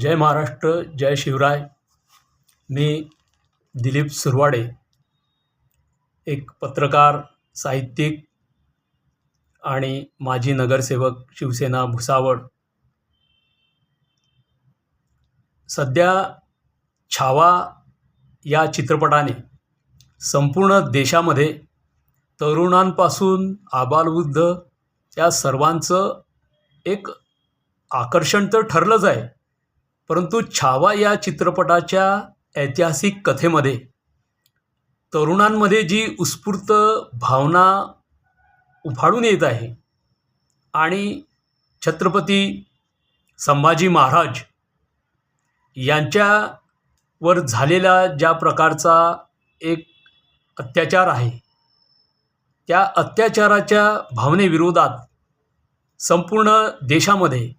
जय महाराष्ट्र जय शिवराय. मी दिलीप सुरवाडे एक पत्रकार साहित्यिक आणि माजी नगरसेवक शिवसेना भुसावळ. सध्या छावा या चित्रपटाने संपूर्ण देशामध्ये तरुणांपासून आबालवृद्ध या सर्वांचं एक आकर्षण तर ठरलंच आहे. परंतु छावा या चित्रपटाच्या ऐतिहासिक कथेमध्ये तरुणांमध्ये जी उत्स्फूर्त भावना उफाळून येत आहे आणि छत्रपती संभाजी महाराज यांच्यावर झालेला ज्या प्रकारचा एक अत्याचार आहे त्या अत्याचाराच्या भावनेविरोधात संपूर्ण देशामध्ये